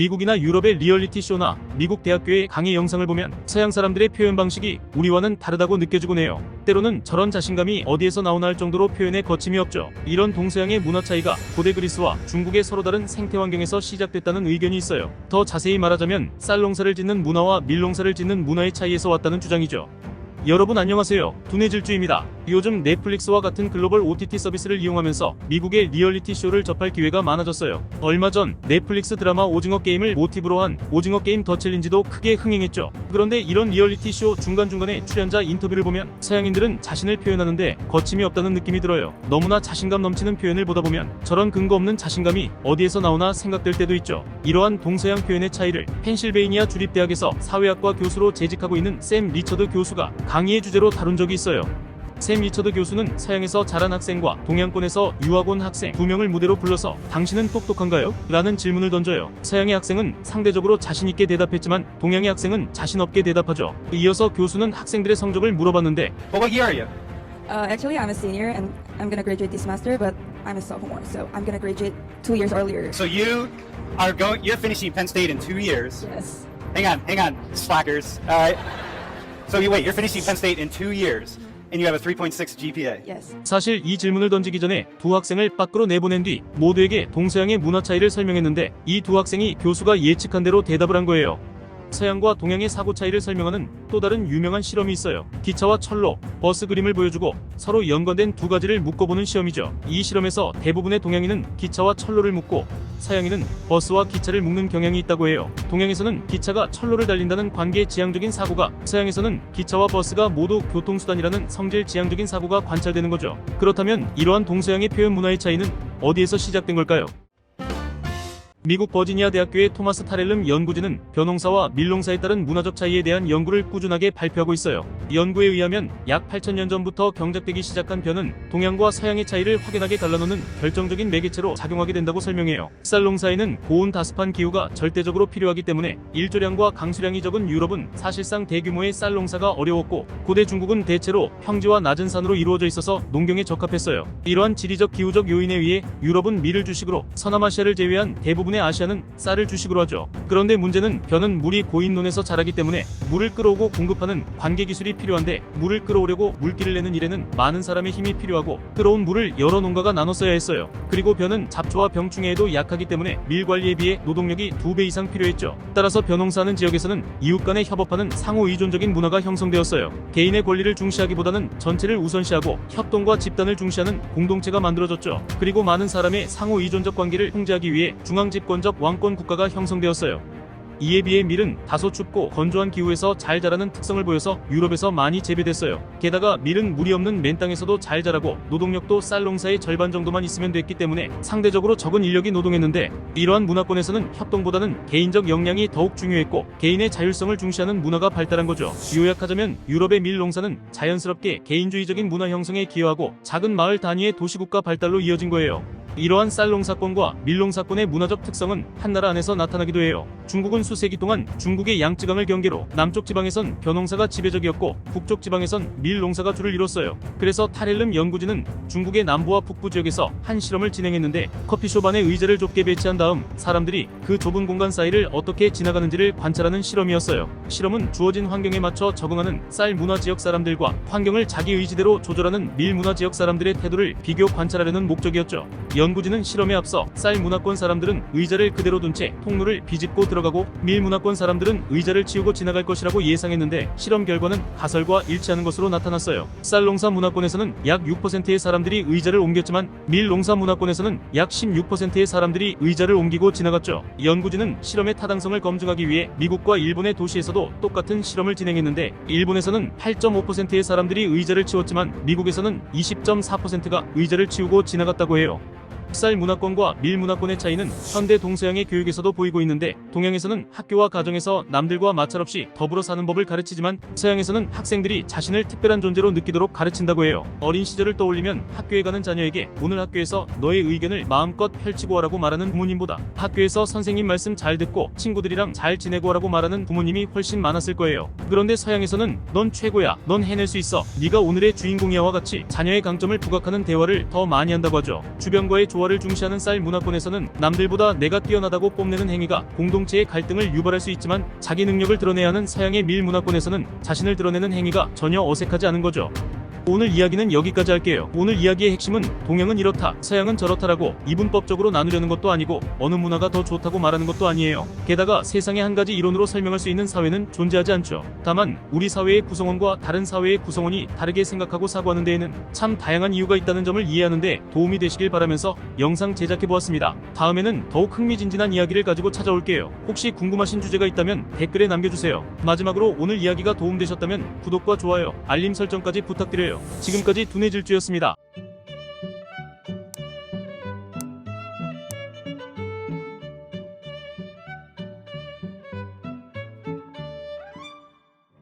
미국이나 유럽의 리얼리티 쇼나 미국 대학교의 강의 영상을 보면 서양 사람들의 표현 방식이 우리와는 다르다고 느껴지곤 해요. 때로는 저런 자신감이 어디에서 나오나 할 정도로 표현에 거침이 없죠. 이런 동서양의 문화 차이가 고대 그리스와 중국의 서로 다른 생태 환경에서 시작됐다는 의견이 있어요. 더 자세히 말하자면 쌀 농사를 짓는 문화와 밀 농사를 짓는 문화의 차이에서 왔다는 주장이죠. 여러분 안녕하세요. 두뇌질주입니다. 요즘 넷플릭스와 같은 글로벌 OTT 서비스를 이용하면서 미국의 리얼리티 쇼를 접할 기회가 많아졌어요. 얼마 전 넷플릭스 드라마 오징어 게임을 모티브로 한 오징어 게임 더 챌린지도 크게 흥행했죠. 그런데 이런 리얼리티 쇼 중간중간에 출연자 인터뷰를 보면 서양인들은 자신을 표현하는데 거침이 없다는 느낌이 들어요. 너무나 자신감 넘치는 표현을 보다 보면 저런 근거 없는 자신감이 어디에서 나오나 생각될 때도 있죠. 이러한 동서양 표현의 차이를 펜실베이니아 주립대학에서 사회학과 교수로 재직하고 있는 샘 리처드 교수가 강의의 주제로 다룬 적이 있어요. 샘 리처드 교수는 서양에서 자란 학생과 동양권에서 유학 온 학생 두 명을 무대로 불러서 당신은 똑똑한가요? 라는 질문을 던져요. 서양의 학생은 상대적으로 자신있게 대답했지만 동양의 학생은 자신없게 대답하죠. 이어서 교수는 학생들의 성적을 물어봤는데 Well, what year are you? Uh, actually, I'm a senior and I'm gonna graduate this semester, but I'm a sophomore, so I'm gonna graduate two years earlier. So you are going. You're finishing Penn State in two years. Yes. Hang on, hang on, slackers. All right. So you wait. You're finishing Penn State in two years, and you have a 3.6 GPA. Yes. 사실 이 질문을 던지기 전에 두 학생을 밖으로 내보낸 뒤 모두에게 동서양의 문화 차이를 설명했는데 이 두 학생이 교수가 예측한 대로 대답을 한 거예요. 서양과 동양의 사고 차이를 설명하는 또 다른 유명한 실험이 있어요. 기차와 철로, 버스 그림을 보여주고 서로 연관된 두 가지를 묶어보는 시험이죠. 이 실험에서 대부분의 동양인은 기차와 철로를 묶고 서양인은 버스와 기차를 묶는 경향이 있다고 해요. 동양에서는 기차가 철로를 달린다는 관계 지향적인 사고가 서양에서는 기차와 버스가 모두 교통수단이라는 성질 지향적인 사고가 관찰되는 거죠. 그렇다면 이러한 동서양의 표현 문화의 차이는 어디에서 시작된 걸까요? 미국 버지니아 대학교의 토마스 타렐름 연구진은 벼농사와 밀농사에 따른 문화적 차이에 대한 연구를 꾸준하게 발표하고 있어요. 연구에 의하면 약 8천년 전부터 경작되기 시작한 벼는 동양과 서양의 차이를 확연하게 갈라놓는 결정적인 매개체로 작용하게 된다고 설명해요. 쌀 농사에는 고온 다습한 기후가 절대적으로 필요하기 때문에 일조량과 강수량이 적은 유럽은 사실상 대규모의 쌀 농사가 어려웠고 고대 중국은 대체로 평지와 낮은 산으로 이루어져 있어서 농경에 적합했어요. 이러한 지리적 기후적 요인에 의해 유럽은 밀을 주식으로 서남아시아를 제외한 대부분 의 아시아는 쌀을 주식으로 하죠. 그런데 문제는 벼는 물이 고인 논에서 자라기 때문에 물을 끌어오고 공급하는 관계 기술이 필요한데 물을 끌어오려고 물기를 내는 일에는 많은 사람의 힘이 필요하고 끌어온 물을 여러 농가가 나눠 써야 했어요. 그리고 벼는 잡초와 병충해에도 약하기 때문에 밀 관리에 비해 노동력이 두 배 이상 필요했죠. 따라서 벼농사하는 지역에서는 이웃 간에 협업하는 상호 의존적인 문화가 형성되었어요. 개인의 권리를 중시하기보다는 전체를 우선시하고 협동과 집단을 중시하는 공동체가 만들어졌죠. 그리고 많은 사람의 상호 의존적 관계를 통제하기 위해 중앙집 권적 왕권 국가가 형성되었어요. 이에 비해 밀은 다소 춥고 건조한 기후에서 잘 자라는 특성을 보여서 유럽에서 많이 재배됐어요. 게다가 밀은 물이 없는 맨 땅에서도 잘 자라고 노동력도 쌀 농사의 절반 정도만 있으면 됐기 때문에 상대적으로 적은 인력이 노동했는데 이러한 문화권에서는 협동보다는 개인적 역량이 더욱 중요했고 개인의 자율성을 중시하는 문화가 발달한 거죠. 요약하자면 유럽의 밀 농사는 자연스럽게 개인주의적인 문화 형성에 기여하고 작은 마을 단위의 도시국가 발달로 이어진 거예요. 이러한 쌀농사권과 밀농사권의 문화적 특성은 한 나라 안에서 나타나기도 해요. 중국은 수세기 동안 중국의 양쯔강을 경계로 남쪽 지방에선 벼농사가 지배적이었고 북쪽 지방에선 밀농사가 주를 이뤘어요. 그래서 타렐름 연구진은 중국의 남부와 북부 지역에서 한 실험을 진행했는데 커피숍 안에 의자를 좁게 배치한 다음 사람들이 그 좁은 공간 사이를 어떻게 지나가는지를 관찰하는 실험이었어요. 실험은 주어진 환경에 맞춰 적응하는 쌀 문화 지역 사람들과 환경을 자기 의지대로 조절하는 밀 문화 지역 사람들의 태도를 비교 관찰하려는 목적이었죠. 연 구진은 실험에 앞서 쌀 문화권 사람들은 의자를 그대로 둔 채 통로를 비집고 들어가고 밀 문화권 사람들은 의자를 치우고 지나갈 것이라고 예상했는데 실험 결과는 가설과 일치하는 것으로 나타났어요. 쌀 농사 문화권에서는 약 6%의 사람들이 의자를 옮겼지만 밀 농사 문화권에서는 약 16%의 사람들이 의자를 옮기고 지나갔죠. 연구진은 실험의 타당성을 검증하기 위해 미국과 일본의 도시에서도 똑같은 실험을 진행했는데 일본에서는 8.5%의 사람들이 의자를 치웠지만 미국에서는 20.4%가 의자를 치우고 지나갔다고 해요. 쌀 문화권과 밀 문화권의 차이는 현대 동서양의 교육에서도 보이고 있는데 동양에서는 학교와 가정에서 남들과 마찰 없이 더불어 사는 법을 가르치지만 서양에서는 학생들이 자신을 특별한 존재로 느끼도록 가르친다고 해요. 어린 시절을 떠올리면 학교에 가는 자녀에게 오늘 학교에서 너의 의견을 마음껏 펼치고 와라고 말하는 부모님보다 학교에서 선생님 말씀 잘 듣고 친구들이랑 잘 지내고 와라고 말하는 부모님이 훨씬 많았을 거예요. 그런데 서양에서는 넌 최고야, 넌 해낼 수 있어, 네가 오늘의 주인공이야와 같이 자녀의 강점을 부각하는 대화를 더 많이 한다고 하죠. 주변과의 조 화를 중시하는 쌀 문화권에서는 남들보다 내가 뛰어나다고 뽐내는 행위가 공동체의 갈등을 유발할 수 있지만 자기 능력을 드러내야 하는 서양의 밀 문화권에서는 자신을 드러내는 행위가 전혀 어색하지 않은 거죠. 오늘 이야기는 여기까지 할게요. 오늘 이야기의 핵심은 동양은 이렇다, 서양은 저렇다라고 이분법적으로 나누려는 것도 아니고 어느 문화가 더 좋다고 말하는 것도 아니에요. 게다가 세상의 한 가지 이론으로 설명할 수 있는 사회는 존재하지 않죠. 다만 우리 사회의 구성원과 다른 사회의 구성원이 다르게 생각하고 사고하는 데에는 참 다양한 이유가 있다는 점을 이해하는데 도움이 되시길 바라면서 영상 제작해 보았습니다. 다음에는 더욱 흥미진진한 이야기를 가지고 찾아올게요. 혹시 궁금하신 주제가 있다면 댓글에 남겨주세요. 마지막으로 오늘 이야기가 도움되셨다면 구독과 좋아요, 알림 설정까지 부탁드려요. 지금까지 두뇌질주였습니다.